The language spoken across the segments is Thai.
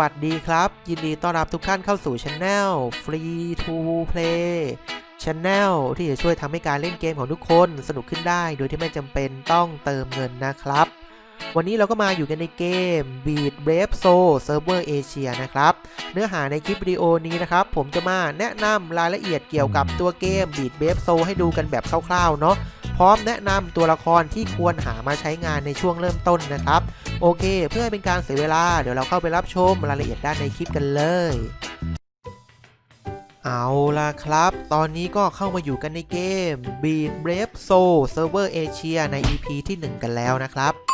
วัสดีครับ ยินดีต้อนรับทุกท่านเข้าสู่ช anel Free to Play Channel ที่จะช่วยทำให้การเล่นเกมของทุกคนสนุกขึ้นได้ โดยที่ไม่จำเป็นต้องเติมเงินนะครับ วันนี้เราก็มาอยู่กันในเกม Beat Brave Soul Server Asia นะครับ เนื้อหาในคลิปวิดีโอนี้นะครับ ผมจะมาแนะนำรายละเอียดเกี่ยวกับตัวเกม Beat Brave Soul ให้ดูกันแบบคร่าวๆเนาะ ร้อมแนะนำตัวละครที่ควรหามาใช้งานในช่วงเริ่มต้นนะครับ โอเค เพื่อเป็นการเสียเวลาเดี๋ยวเราเข้าไปรับชมรายละเอียดด้านในคลิปกันเลยเอาล่ะครับ ตอนนี้ก็เข้ามาอยู่กันในเกม Beat Brave Soul Server Asia ใน EP ที่ 1 กันแล้วนะครับ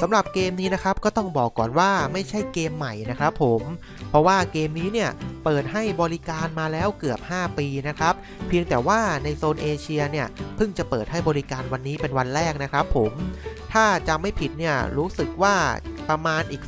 สำหรับเกมนี้นะครับก็ต้องบอกก่อนว่าไม่ใช่เกมใหม่นะครับผมเพราะว่าเกมนี้เนี่ยเปิดให้บริการมาแล้วเกือบ 5 ปีนะครับเพียงแต่ว่าในโซนเอเชียเนี่ยเพิ่งจะเปิดให้บริการวันนี้เป็นวันแรกนะครับผมถ้าจำไม่ผิดเนี่ยรู้สึกว่าประมาณอีก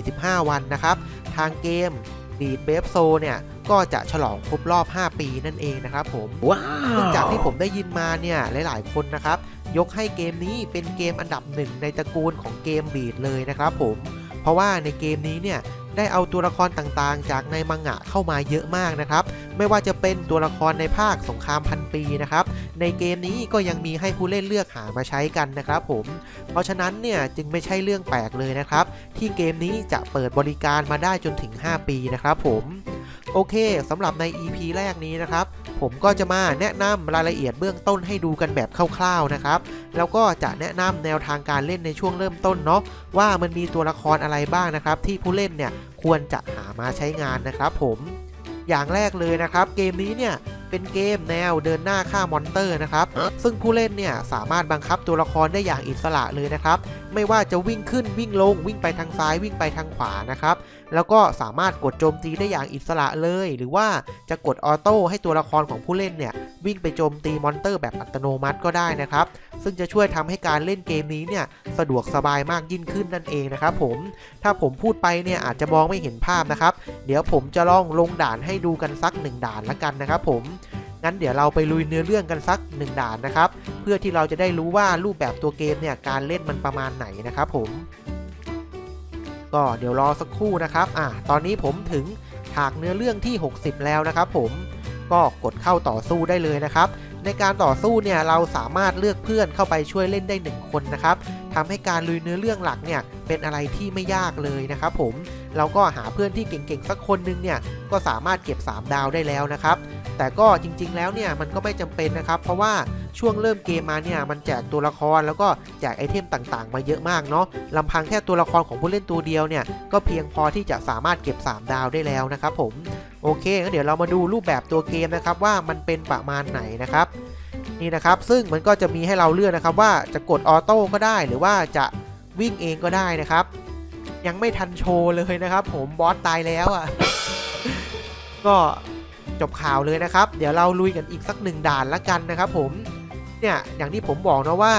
14-15 วันนะครับทางเกม Beat b a b e Soul เนี่ย ก็จะฉลองครบรอบ 5 ปีนั่นเองนะครับผมว้าซึ่งวจากที่ผมได้ยินมาเนี่ยหลาย ๆ คนนะครับ ยกให้เกมนี้เป็นเกมอันดับหนึ่งในตระกูลของเกมบีดเลยนะครับผมเพราะว่าในเกมนี้เนี่ยได้เอาตัวละครต่างๆ จากในมังงะเข้ามาเยอะมากนะครับ ไม่ว่าจะเป็นตัวละครในภาคสงครามพันปีนะครับ ในเกมนี้ก็ยังมีให้ผู้เล่นเลือกหามาใช้กันนะครับผม เพราะฉะนั้นเนี่ยจึงไม่ใช่เรื่องแปลกเลยนะครับ ที่เกมนี้จะเปิดบริการมาได้จนถึง 5 ปีนะครับผม โอเคสำหรับใน EP แรกนี้นะครับ ผมก็จะมาแนะนำรายละเอียดเบื้องต้นให้ดูกันแบบคร่าวๆนะครับ แล้วก็จะแนะนำแนวทางการเล่นในช่วงเริ่มต้นเนาะว่ามันมีตัวละครอะไรบ้างนะครับ ที่ผู้เล่นเนี่ยควรจะหามาใช้งานนะครับผมอย่างแรกเลยนะครับ เกมนี้เนี่ย เป็นเกมแนวเดินหน้าฆ่ามอนเตอร์นะครับซึ่งผู้เล่นเนี่ยสามารถบังคับตัวละครได้อย่างอิสระเลยนะครับไม่ว่าจะวิ่งขึ้นวิ่งลงวิ่งไปทางซ้ายวิ่งไปทางขวานะครับแล้วก็สามารถกดโจมตีได้อย่างอิสระเลย หรือว่าจะกดออโต้ให้ตัวละครของผู้เล่นเนี่ยวิ่งไปโจมตีมอนเตอร์แบบอัตโนมัติก็ได้นะครับซึ่งจะช่วยทำให้การเล่นเกมนี้เนี่ยสะดวกสบายมากยิ่งขึ้นนั่นเองนะครับผมถ้าผมพูดไปเนี่ยอาจจะมองไม่เห็นภาพนะครับ เดี๋ยวผมจะลองลงด่านให้ดูกันสักหนึ่งด่านละกันนะครับผม งั้นเดี๋ยวเราไปลุยเนื้อเรื่องกันสักหนึ่งด่านนะครับ เพื่อที่เราจะได้รู้ว่ารูปแบบตัวเกมเนี่ยการเล่นมันประมาณไหนนะครับผม ก็เดี๋ยวรอสักครู่นะครับอะตอนนี้ผมถึงฉากเนื้อเรื่องที่ 60 แล้วนะครับผมก็กดเข้าต่อสู้ได้เลยนะครับ ในการต่อสู้เนี่ยเราสามารถเลือกเพื่อนเข้าไปช่วยเล่นได้ 1 คนนะครับ ทำให้การลุยเนื้อเรื่องหลักเนี่ยเป็นอะไรที่ไม่ยากเลยนะครับผมเราก็หาเพื่อนที่เก่งๆสักคนหนึงเนี่ยก็สามารถเก็บ 3 ดาวได้แล้วนะครับแต่ก็จริงๆแล้วเนี่ยมันก็ไม่จำเป็นนะครับ เพราะว่าช่วงเริ่มเกมมาเนี่ยมันแจกตัวละครแล้วก็แจกไอเทมต่างๆ มาเยอะมากเนาะลำพังแค่ตัวละครของผู้เล่นตัวเดียวเนี่ยก็เพียงพอที่จะสามารถเก็บ 3 ดาวได้แล้วนะครับผมโอเคงั้นเดี๋ยวเรามาดูรูปแบบตัวเกมนะครับว่ามันเป็นประมาณไหนนะครับ นี่นะครับ ซึ่งมันก็จะมีให้เราเลือกนะครับว่าจะกดออโต้ก็ได้หรือว่าจะวิ่งเองก็ได้นะครับ ยังไม่ทันโชว์เลยนะครับ ผมบอสตายแล้วอะ ก็จบข่าวเลยนะครับ เดี๋ยวเราลุยกันอีกสักหนึ่งด่านละกันนะครับ ผมเนี่ยอย่างที่ผมบอกนะว่า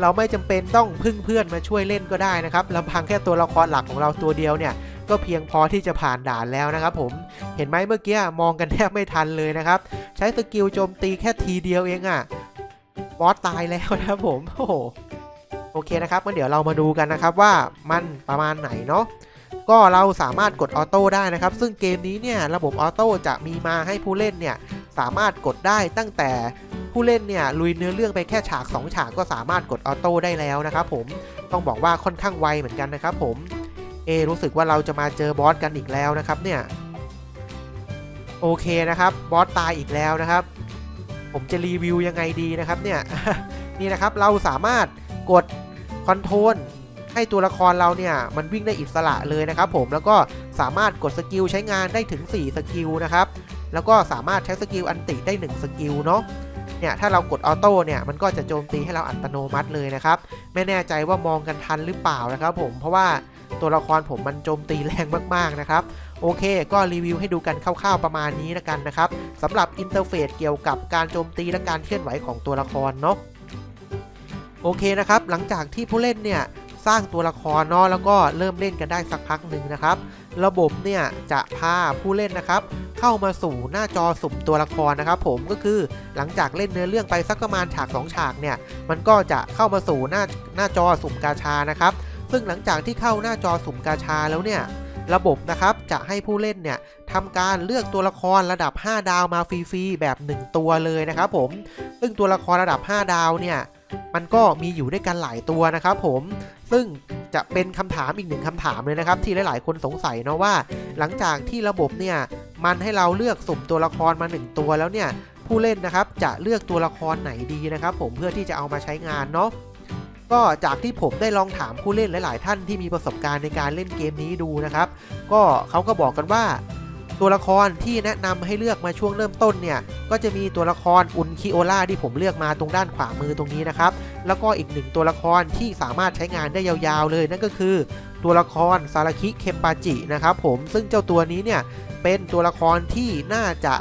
เราไม่จำเป็นต้องพึ่งเพื่อนมาช่วยเล่นก็ได้นะครับลำพังแค่ตัวละครหลักของเราตัวเดียวเนี่ย ก็เพียงพอที่จะผ่านด่านแล้วนะครับผมเห็นไหมเมื่อกี้มองกันแทบไม่ทันเลยนะครับใช้สกิลโจมตีแค่ทีเดียวเองอะ่ะบอสตายแล้วนะครับผมโอ้โหโอเคนะครับงั้นเดี๋ยวเรามาดูกันนะครับว่ามันประมาณไหนเนาะก็เราสามารถกดออโต้ได้นะครับ ซึ่งเกมนี้เนี่ยระบบออโต้จะมีมาให้ผู้เล่นเนี่ยสามารถกดได้ตั้งแต่ผู้เล่นเนี่ยลุยเนื้อเรื่องไปแค่ฉาก 2 ฉากก็สามารถกดออโต้ได้แล้วนะครับผมต้องบอกว่าค่อนข้างไวเหมือนกันนะครับผม เอรู้สึกว่าเราจะมาเจอบอสกันอีกแล้วนะครับเนี่ย โอเคนะครับบอสตายอีกแล้วนะครับ ผมจะรีวิวยังไงดีนะครับเนี่ยนี่นะครับเราสามารถกดคอนโทรลให้ตัวละครเราเนี่ยมันวิ่งได้อิสระเลยนะครับผมแล้วก็สามารถกดสกิลใช้งานได้ถึง 4 สกิลนะครับ แล้วก็สามารถใช้สกิลอันติได้ 1 สกิลเนาะ เนี่ยถ้าเรากดออโต้เนี่ยมันก็จะโจมตีให้เราอัตโนมัติเลยนะครับ ไม่แน่ใจว่ามองกันทันหรือเปล่านะครับผมเพราะว่าตัวละครผมมันโจมตีแรงมากๆนะครับ โอเค ก็รีวิวให้ดูกันคร่าวๆประมาณนี้ล้วกันนะครับสำหรับอินเทอร์เฟซเกี่ยวกับการโจมตีและการเคลื่อนไหวของตัวละครเนาะโอเคนะครับ หลังจากที่ผู้เล่นเนี่ยสร้างตัวละครเนาะแล้วก็เริ่มเล่นกันได้สักพักหนึ่งนะครับ ระบบเนี่ยจะพาผู้เล่นนะครับ เข้ามาสู่หน้าจอสุ่มตัวละครนะครับผมก็คือหลังจากเล่นเนื้อเรื่องไปสักประมาณฉาก 2 ฉากเนี่ย มันก็จะเข้ามาสู่หน้าหน้าจอสุ่มกาชานะครับ ซึ่งหลังจากที่เข้าหน้าจอสุ่มกาชาแล้วเนี่ยระบบนะครับจะให้ผู้เล่นเนี่ยทำการเลือกตัวละครระดับ 5 ดาวมาฟรีๆแบบ 1 ตัวเลยนะครับผม ซึ่งตัวละครระดับ 5 ดาวเนี่ย มันก็มีอยู่ด้วยกันหลายตัวนะครับผมซึ่งจะเป็นคำถามอีกหนึ่งคำถามเลยนะครับ ที่หลาย ๆ คนสงสัยเนาะว่า หลังจากที่ระบบเนี่ยมันให้เราเลือกสุ่มตัวละครมา 1 ตัวแล้วเนี่ยผู้เล่นนะครับจะเลือกตัวละครไหนดีนะครับ ผมเพื่อที่จะเอามาใช้งานเนาะก็จากที่ผมได้ลองถามผู้เล่นหลาย ๆ ท่านที่มีประสบการณ์ในการเล่นเกมนี้ดูนะครับ ก็เขาก็บอกกันว่า ตัวละครที่แนะนำให้เลือกมาช่วงเริ่มต้นเนี่ยก็จะมีตัวละครอุนคิโอล่าที่ผมเลือกมาตรงด้านขวามือตรงนี้นะครับ แล้วก็อีกหนึ่งตัวละครที่สามารถใช้งานได้ยาวๆเลยนั่นก็คือ ตัวละครซาราคิเคมปาจินะครับผมซึ่งเจ้าตัวนี้เนี่ยเป็นตัวละครที่น่าจะ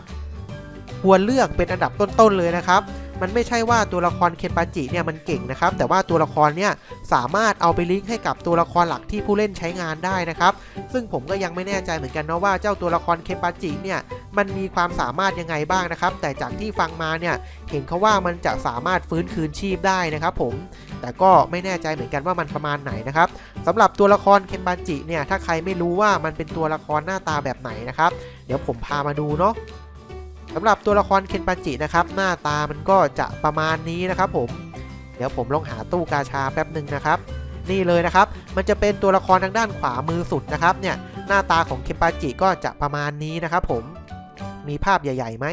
ควรเลือกเป็นอันดับต้นๆเลยนะครับ มันไม่ใช่ว่าตัวละครเคนปาจิเนี่ยมันเก่งนะครับ แต่ว่าตัวละครเนี่ยสามารถเอาไปลิงก์ให้กับตัวละครหลักที่ผู้เล่นใช้งานได้นะครับ ซึ่งผมก็ยังไม่แน่ใจเหมือนกันเนาะว่าเจ้าตัวละครเคนปาจิเนี่ยมันมีความสามารถยังไงบ้างนะครับ แต่จากที่ฟังมาเนี่ยเห็นเขาว่ามันจะสามารถฟื้นคืนชีพได้นะครับ ผมแต่ก็ไม่แน่ใจเหมือนกันว่ามันประมาณไหนนะครับสำหรับตัวละครเคนปาจิเนี่ยถ้าใครไม่รู้ว่ามันเป็นตัวละครหน้าตาแบบไหนนะครับ เดี๋ยวผมพามาดูเนาะ สำหรับตัวละครเคนปาจินะครับ หน้าตามันก็จะประมาณนี้นะครับผม เดี๋ยวผมลองหาตู้กาชาแป๊บหนึ่งนะครับ นี่เลยนะครับ มันจะเป็นตัวละครทางด้านขวามือสุดนะครับ เนี่ยหน้าตาของเคนปาจิก็จะประมาณนี้นะครับ ผม มีภาพใหญ่ๆไหม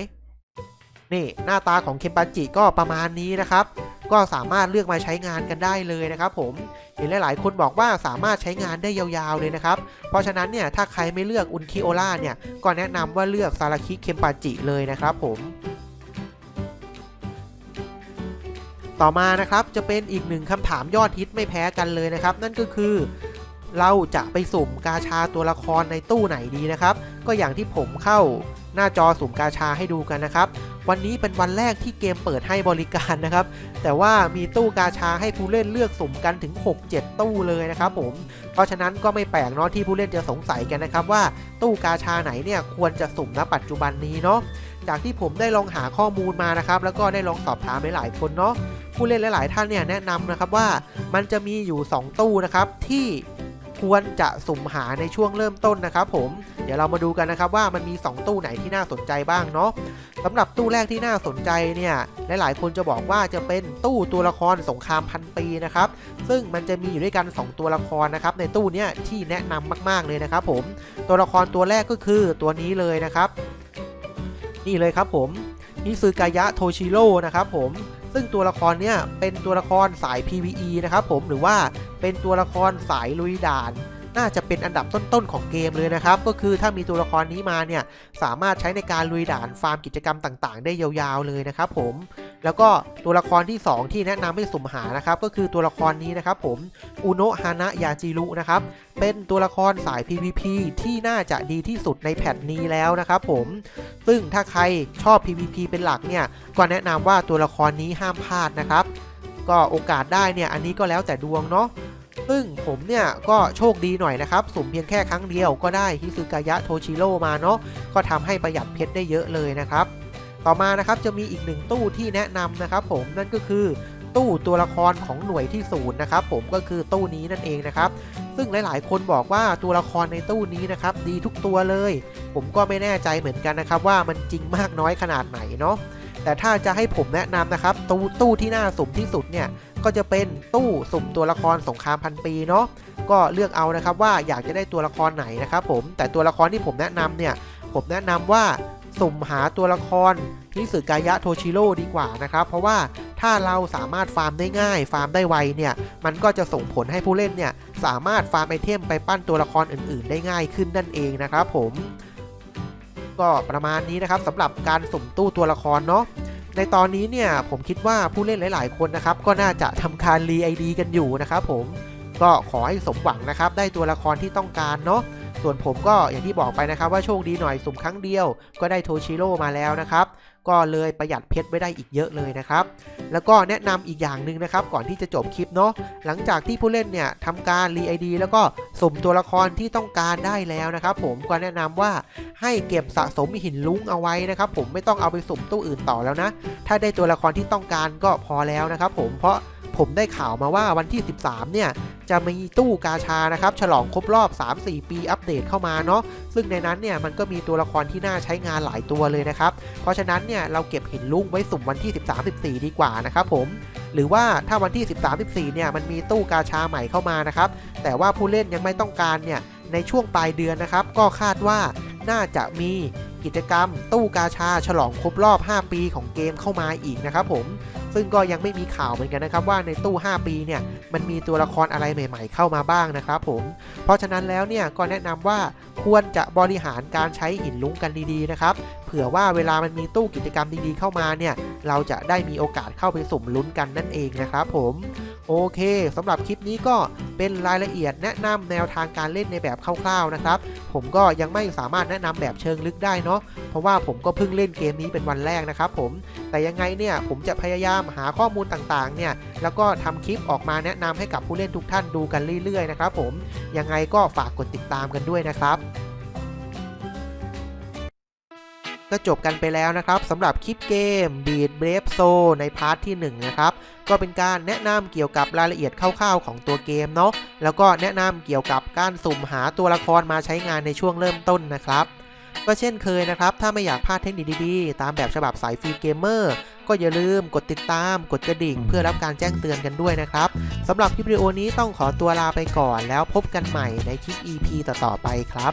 นี่หน้าตาของเคนปาจิก็ประมาณนี้นะครับ ก็สามารถเลือกมาใช้งานกันได้เลยนะครับผมเห็นหลาย ๆ คนบอกว่าสามารถใช้งานได้ยาวๆเลยนะครับ เพราะฉะนั้นเนี่ยถ้าใครไม่เลือกอุนคิโอล่าเนี่ยก็แนะนำว่าเลือกซาราคิเคมปาจิเลยนะครับผมต่อมานะครับจะเป็นอีกหนึ่งคำถามยอดฮิตไม่แพ้กันเลยนะครับ นั่นก็คือเราจะไปสุ่มกาชาตัวละครในตู้ไหนดีนะครับ ก็อย่างที่ผมเข้า หน้าจอสุ่มกาชาให้ดูกันนะครับ วันนี้เป็นวันแรกที่เกมเปิดให้บริการนะครับ แต่ว่ามีตู้กาชาให้ผู้เล่นเลือกสุ่มกันถึง 6-7 ตู้เลยนะครับผม เพราะฉะนั้นก็ไม่แปลกเนาะที่ผู้เล่นจะสงสัยกันนะครับว่าตู้กาชาไหนเนี่ยควรจะสุ่มณปัจจุบันนี้เนาะ จากที่ผมได้ลองหาข้อมูลมานะครับแล้วก็ได้ลองสอบถามหลายๆคนเนาะผู้เล่นหลาย ๆ ท่านเนี่ยแนะนำนะครับว่ามันจะมีอยู่ 2 ตู้นะครับที่ ควรจะสุ่มหาในช่วงเริ่มต้นนะครับผม เดี๋ยวเรามาดูกันนะครับว่ามันมี 2 ตู้ไหนที่น่าสนใจบ้างเนาะสำหรับตู้แรกที่น่าสนใจเนี่ยหลายๆคนจะบอกว่าจะเป็นตู้ตัวละครสงครามพันปีนะครับซึ่งมันจะมีอยู่ด้วยกัน 2 ตัวละครนะครับในตู้เนี้ยที่แนะนำมาก ๆเลยนะครับผมตัวละครตัวแรกก็คือตัวนี้เลยนะครับ นี่เลยครับผมฮิซึกายะโทชิโร่นะครับผม ซึ่งตัวละครเนี่ยเป็นตัวละครสาย PVE นะครับผมหรือว่าเป็นตัวละครสายลุยด่านน่าจะเป็นอันดับต้นๆของเกมเลยนะครับ ก็คือถ้ามีตัวละครนี้มาเนี่ย สามารถใช้ในการลุยด่านฟาร์มกิจกรรมต่างๆ ได้ยาวๆเลยนะครับผม แล้วก็ตัวละครที่ 2 ที่แนะนำให้สุ่มหานะครับก็คือตัวละครนี้นะครับผมอุโนะฮานะยาจิรุนะครับเป็นตัวละครสาย PVP ที่น่าจะดีที่สุดในแพทนี้แล้วนะครับผมซึ่งถ้าใครชอบ PVP เป็นหลักเนี่ยก็แนะนำว่าตัวละครนี้ห้ามพลาดนะครับก็โอกาสได้เนี่ยอันนี้ก็แล้วแต่ดวงเนาะซึ่งผมเนี่ยก็โชคดีหน่อยนะครับสุ่มเพียงแค่ครั้งเดียวก็ได้ฮิซึกายะโทชิโร่มาเนาะก็ทำให้ประหยัดเพชรได้เยอะเลยนะครับ ต่อมานะครับจะมีอีกหนึ่งตู้ที่แนะนำนะครับผมนั่นก็คือตู้ตัวละครของหน่วยที่ศูนย์นะครับผมก็คือตู้นี้นั่นเองนะครับ ซึ่งหลาย ๆ คนบอกว่าตัวละครในตู้นี้นะครับดีทุกตัวเลย ผมก็ไม่แน่ใจเหมือนกันนะครับ ว่ามันจริงมากน้อยขนาดไหนเนาะแต่ถ้าจะให้ผมแนะนำนะครับตู้ตู้ที่น่าสุ่มที่สุดเนี่ยก็จะเป็นตู้สุ่มตัวละครสงครามพันปีเนาะก็เลือกเอานะครับว่าอยากจะได้ตัวละครไหนนะครับผมแต่ตัวละครที่ผมแนะนำเนี่ยผมแนะนำว่า สุ่มหาตัวละครฮิสึกายะโทชิโร่ดีกว่านะครับ เพราะว่าถ้าเราสามารถฟาร์มได้ง่าย ฟาร์มได้ไวเนี่ย มันก็จะส่งผลให้ผู้เล่นเนี่ย สามารถฟาร์มไอเทมไปปั้นตัวละครอื่น ๆ ได้ง่ายขึ้นนั่นเองนะครับผม ก็ประมาณนี้นะครับสำหรับการสุ่มตู้ตัวละครเนาะในตอนนี้เนี่ยผมคิดว่าผู้เล่นหลาย ๆ คนนะครับ ก็น่าจะทำการรีไอดีกันอยู่นะครับผมก็ขอให้สมหวังนะครับ ได้ตัวละครที่ต้องการเนาะ ส่วนผมก็อย่างที่บอกไปนะครับว่าโชคดีหน่อยสุ่มครั้งเดียวก็ได้โทชิโร่มาแล้วนะครับ ก็เลยประหยัดเพชรไว้ได้อีกเยอะเลยนะครับ แล้วก็แนะนำอีกอย่างหนึ่งนะครับ ก่อนที่จะจบคลิปเนาะหลังจากที่ผู้เล่นเนี่ยทำการรีไอดีแล้วก็สุ่มตัวละครที่ต้องการได้แล้วนะครับผมก็แนะนำว่าให้เก็บสะสมหินลุ้งเอาไว้นะครับ ผมไม่ต้องเอาไปสุ่มตู้อื่นต่อแล้วนะ ถ้าได้ตัวละครที่ต้องการก็พอแล้วนะครับ ผมเพราะผมได้ข่าวมาว่าวันที่ 13 เนี่ย จะมีตู้กาชานะครับ ฉลองครบรอบ 3-4 ปีอัปเดตเข้ามาเนาะซึ่งในนั้นเนี่ยมันก็มีตัวละครที่น่าใช้งานหลายตัวเลยนะครับ เพราะฉะนั้นเนี่ยเราเก็บหินลุงไว้สุ่มวันที่ 13-14 ดีกว่านะครับผมหรือว่าถ้าวันที่ 13-14 เนี่ยมันมีตู้กาชาใหม่เข้ามานะครับ แต่ว่าผู้เล่นยังไม่ต้องการเนี่ยในช่วงปลายเดือนนะครับ ก็คาดว่าน่าจะมีกิจกรรมตู้กาชาฉลองครบรอบ 5 ปีของเกมเข้ามาอีกนะครับผม ซึ่งก็ยังไม่มีข่าวเหมือนกันนะครับว่าในตู้ 5 ปีเนี่ยมันมีตัวละครอะไรใหม่ ๆ เข้ามาบ้างนะครับผม เพราะฉะนั้นแล้วเนี่ยก็แนะนำว่าควรจะบริหารการใช้หินลุ้งกันดีๆนะครับ เผื่อว่าเวลามันมีตู้กิจกรรมดีๆเข้ามาเนี่ยเราจะได้มีโอกาสเข้าไปสุ่มลุ้นกันนั่นเองนะครับผม โอเคสำหรับคลิปนี้ก็ เป็นรายละเอียดแนะนำแนวทางการเล่นในแบบคร่าวๆนะครับ ผมก็ยังไม่สามารถแนะนำแบบเชิงลึกได้เนาะเพราะว่าผมก็เพิ่งเล่นเกมนี้เป็นวันแรกนะครับผมแต่ยังไงเนี่ยผมจะพยายามหาข้อมูลต่างๆเนี่ยแล้วก็ทำคลิปออกมาแนะนำให้กับผู้เล่นทุกท่านดูกันเรื่อยๆนะครับผมยังไงก็ฝากกดติดตามกันด้วยนะครับ ก็จบกันไปแล้วนะครับสำหรับคลิปเกม Beat Brave Soul ในพาร์ทที่ 1 นะครับ ก็เป็นการแนะนำเกี่ยวกับรายละเอียดคร่าวๆของตัวเกมเนาะแล้วก็แนะนำเกี่ยวกับการสุ่มหาตัวละครมาใช้งานในช่วงเริ่มต้นนะครับก็เช่นเคยนะครับ ถ้าไม่อยากพลาดเทคนิคดีๆ ตามแบบฉบับสายฟรีเกมเมอร์ ก็อย่าลืมกดติดตาม กดกระดิ่ง เพื่อรับการแจ้งเตือนกันด้วยนะครับ สำหรับคลิปวิดีโอนี้ต้องขอตัวลาไปก่อนแล้วพบกันใหม่ในคลิป EP ต่อๆไปครับ